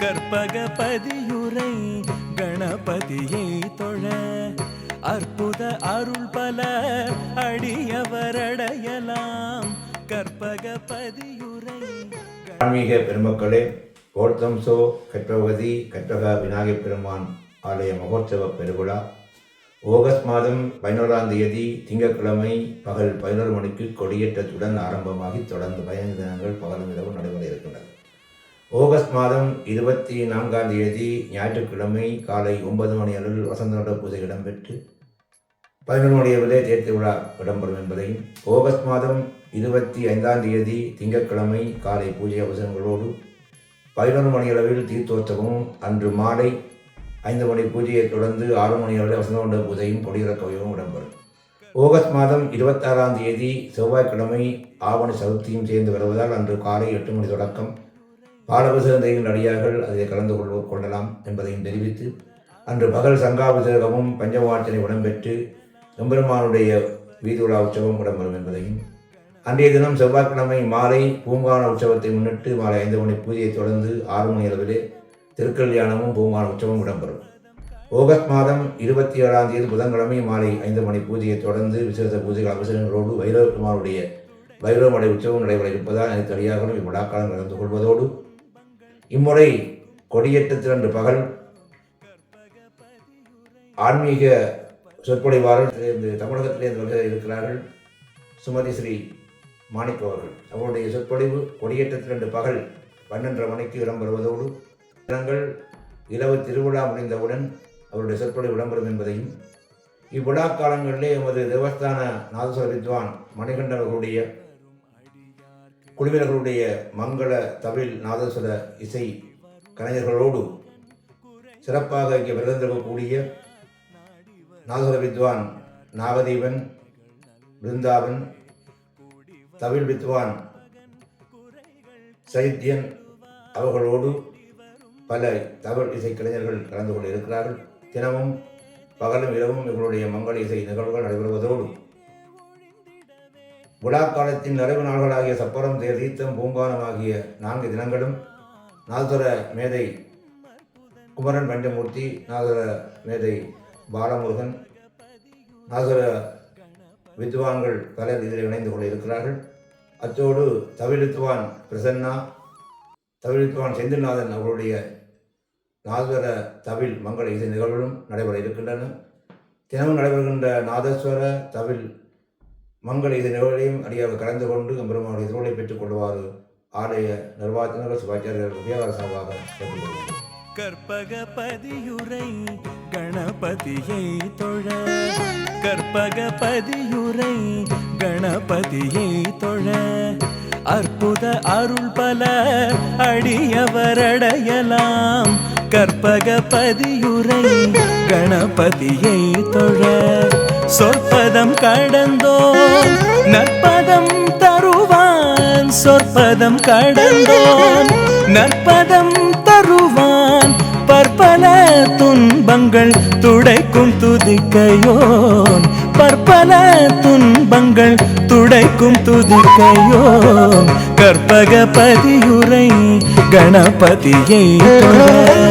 கற்பகபதியுரை கணபதியை தொழ. அற்புத அருள் பல அடியவரடையலாம் கற்பகபதியுரை ஆன்மீக பெருமக்களே கோல்தம்சோ கற்பகவதி கற்பக விநாயகப் பெருமான் ஆலய மகோற்சவ பெருவிழா. ஆகஸ்ட் மாதம் பதினோராம் தேதி திங்கட்கிழமை பகல் பதினோரு மணிக்கு கொடியேற்றத்துடன் ஆரம்பமாகி தொடர்ந்து பதினைந்து தினங்கள் பகலும் இரவு நடைபெற இருக்கின்றன. ஆகஸ்ட் மாதம் இருபத்தி நான்காம் தேதி ஞாயிற்றுக்கிழமை காலை ஒன்பது மணி அளவில் வசந்த பூஜை இடம்பெற்று பதினொன்று மணி அளவிலே தேர்த்து விழா இடம்பெறும் என்பதையும் ஆகஸ்ட் மாதம் இருபத்தி ஐந்தாம் தேதி திங்கட்கிழமை காலை பூஜை அவசரங்களோடு பதினொன்று மணி அளவில் தீர்த்தோற்சவமும் அன்று மாலை ஐந்து மணி பூஜையை தொடர்ந்து ஆறு மணி அளவில் வசந்தகொண்ட பூஜையும் கொடியிறக்கவையும் இடம்பெறும். ஆகஸ்ட் மாதம் இருபத்தாறாம் தேதி செவ்வாய்க்கிழமை ஆவணி சதுர்த்தியும் சேர்ந்து வருவதால் அன்று காலை எட்டு மணி தொடக்கம் பாலபிஷேகம் அடியார்கள் அதில் கலந்து கொள்வ கொள்ளலாம் என்பதையும் தெரிவித்து அன்று பகல் சங்காபிஷேகமும் பஞ்சவார்த்தனை இடம்பெற்று எம்பெருமானுடைய வீதியுலா உற்சவம் இடம்பெறும் என்பதையும் அன்றைய தினம் செவ்வாய்க்கிழமை மாலை பூங்கான உற்சவத்தை முன்னிட்டு மாலை ஐந்து மணி பூஜையை தொடர்ந்து ஆறு மணி அளவிலே திருக்கல்யாணமும் பூங்கான உற்சவம் இடம்பெறும். ஆகஸ்ட் மாதம் இருபத்தி ஏழாம் தேதி புதன்கிழமை மாலை ஐந்து மணி பூஜையை தொடர்ந்து விசேஷ பூஜைகள் அவசரங்களோடு வைரவகுமாருடைய வைரவமடை உற்சவம் நடைபெற இருப்பதால் அனைத்து அடியார்களும் இவ்விழாக்காலம் கலந்து கொள்வதோடு இம்முறை கொடியேற்றத்தில் அன்று பகல் ஆன்மீக சொற்பொழிவாளர் தமிழகத்திலிருந்து வருகை இருக்கிறார்கள். சுமதி ஸ்ரீ மாணிக்க அவர்கள். அவருடைய சொற்பொழிவு கொடியேற்றத்தில் அன்று பகல் பன்னெண்டரை மணிக்கு இடம்பெறுவதோடு தினங்கள் இரவு திருவிழா முடிந்தவுடன் அவருடைய சொற்பொழிவு இடம்பெறும் என்பதையும் இவ்விழா காலங்களிலே எமது தேவஸ்தான நாதஸ்வர வித்வான் மணிகண்டன் அவர்களுடைய குழுவினர்களுடைய மங்கள தவில் நாதஸ்வர இசை கலைஞர்களோடு சிறப்பாக இங்கே விருந்திருக்கக்கூடிய நாதஸ்வர வித்வான் நாகதீவன் பிருந்தாவன் தவில் வித்வான் சைத்தியன் அவர்களோடு பல தமிழ் இசை கலைஞர்கள் கலந்து கொண்டு இருக்கிறார்கள். தினமும் பகலும் இரவும் இவர்களுடைய மங்கள இசை நிகழ்வுகள் நடைபெறுவதோடு விழா காலத்தின் நிறைவு நாள்களாகிய சப்பரம் தேர் தீர்த்தம் ஆகிய நான்கு தினங்களும் நாதர மேதை குமரன் பஞ்சமூர்த்தி நாதர மேதை பாலமுருகன் நாதர வித்வான்கள் பலர் இதில் இணைந்து கொள்ள இருக்கிறார்கள். அத்தோடு தவிழ்த்துவான் பிரசன்னா தவிழ்த்துவான் செந்தில்நாதன் அவருடைய நாதர தவில் மங்கள இசை நிகழ்வுகளும் நடைபெற இருக்கின்றன. தினமும் நடைபெறுகின்ற நாதஸ்வர தவில் மங்கள இது நிகழ்வையும் அடியாக கலந்து கொண்டு பெருமானுடைய திருவிழை பெற்றுக் கொள்வாறு ஆலய நிர்வாகத்தினர் சுபாச்சாரியர்கள் உபயோக சார்பாக கேட்டுக்கொள்கிறேன் கற்பகபதியுரை கணபதியை தொழ. கற்பகபதியுரை கணபதியை தொழ. அற்புத அருள் பல அடியவரடையலாம் கற்பகபதியுரை கணபதியை தொழ. சொற்பதம் கடந்தோ நற்பதம் தருவான். சொற்பதம் கடந்தோன். நற்பதம் தருவான். பற்பல துன்பங்கள் துடைக்கும் துதிக்கையோன். பற்பல துன்பங்கள் துடைக்கும் துதிக்கையோன். கற்பக பதியுரை கணபதியை தொழ.